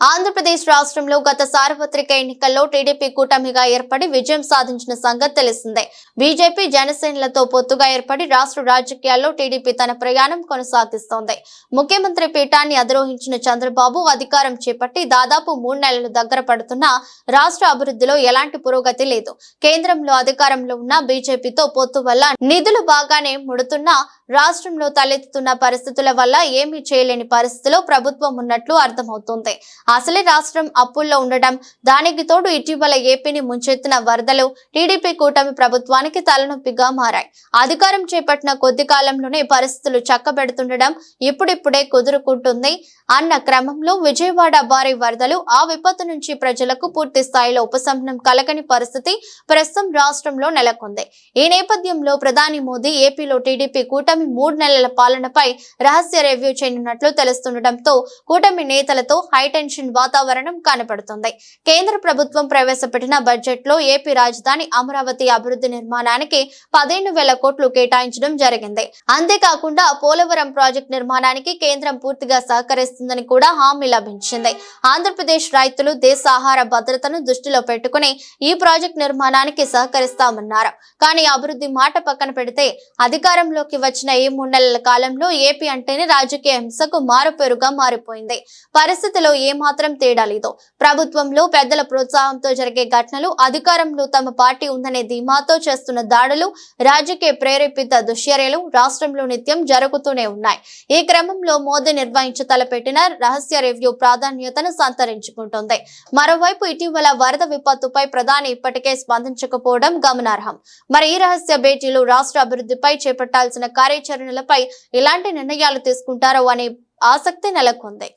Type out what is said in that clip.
ఆంధ్రప్రదేశ్ రాష్ట్రంలో గత సార్వత్రిక ఎన్నికల్లో టీడీపీ కూటమిగా ఏర్పడి విజయం సాధించిన సంగతి తెలిసిందే. బీజేపీ జనసేనలతో పొత్తుగా ఏర్పడి రాష్ట్ర రాజకీయాల్లో టీడీపీ తన ప్రయాణం కొనసాగిస్తోంది. ముఖ్యమంత్రి పీఠాన్ని అధిరోహించిన చంద్రబాబు అధికారం చేపట్టి దాదాపు మూడు నెలలు దగ్గర పడుతున్నా రాష్ట్ర అభివృద్ధిలో ఎలాంటి పురోగతి లేదు. కేంద్రంలో అధికారంలో ఉన్న బీజేపీతో పొత్తు వల్ల నిధులు బాగానే ముడుతున్నా రాష్ట్రంలో తలెత్తుతున్న పరిస్థితుల వల్ల ఏమీ చేయలేని పరిస్థితిలో ప్రభుత్వం ఉన్నట్లు అర్థమవుతోంది. అసలే రాష్ట్రం అప్పుల్లో ఉండటం దానికి తోడు ఇటీవల ఏపీని ముంచెత్తిన వరదలు టీడీపీ కూటమి ప్రభుత్వానికి తలనొప్పిగా మారాయి. అధికారం చేపట్టిన కొద్ది కాలంలోనే పరిస్థితులు చక్కబెడుతుండడం ఇప్పుడిప్పుడే కుదురుకుంటుంది అన్న క్రమంలో విజయవాడ భారీ వరదలు ఆ విపత్తు నుంచి ప్రజలకు పూర్తి స్థాయిలో ఉపశమనం కలగని పరిస్థితి ప్రస్తుతం రాష్ట్రంలో నెలకొంది. ఈ నేపథ్యంలో ప్రధాని మోదీ ఏపీలో టీడీపీ కూటమి కూటమి మూడు నెలల పాలనపై రహస్య రివ్యూ చేయనున్నట్లు తెలుస్తుండటంతో కూటమి నేతలతో హైటెన్షన్ వాతావరణం కనపడుతుంది. కేంద్ర ప్రభుత్వం ప్రవేశపెట్టిన బడ్జెట్లో ఏపీ రాజధాని అమరావతి అభివృద్ధి నిర్మాణానికి పదిహేను వేల కోట్లు కేటాయించడం జరిగింది. అంతేకాకుండా పోలవరం ప్రాజెక్టు నిర్మాణానికి కేంద్రం పూర్తిగా సహకరిస్తుందని కూడా హామీ లభించింది. ఆంధ్రప్రదేశ్ రైతులు దేశ ఆహార భద్రతను దృష్టిలో పెట్టుకుని ఈ ప్రాజెక్టు నిర్మాణానికి సహకరిస్తామన్నారు. కానీ అభివృద్ధి మాట పక్కన పెడితే అధికారంలోకి వచ్చిన ఈ మూడు నెలల కాలంలో ఏపీ అంటేనే రాజకీయ హింసకు మారుపేరుగా మారిపోయింది. పరిస్థితిలో ఏమాత్రం తేడా లేదు. ప్రభుత్వంలో పెద్దల ప్రోత్సాహంతో జరిగే ఘటనలు అధికారంలో తమ పార్టీ ఉందనే ధీమాతో చేస్తున్న దాడులు రాజకీయ ప్రేరేపిత దుశ్చర్యలు రాష్ట్రంలో నిత్యం జరుగుతూనే ఉన్నాయి. ఈ క్రమంలో మోదీ నిర్వహించి తలపెట్టిన రహస్య రివ్యూ ప్రాధాన్యతను సంతరించుకుంటోంది. మరోవైపు ఇటీవల వరద విపత్తుపై ప్రధాని ఇప్పటికే స్పందించకపోవడం గమనార్హం. మరి ఈ రహస్య భేటీలు రాష్ట్ర అభివృద్ధిపై చేపట్టాల్సిన కార్యాచరణలపై ఎలాంటి నిర్ణయాలు తీసుకుంటారో అనే ఆసక్తి నెలకొంది.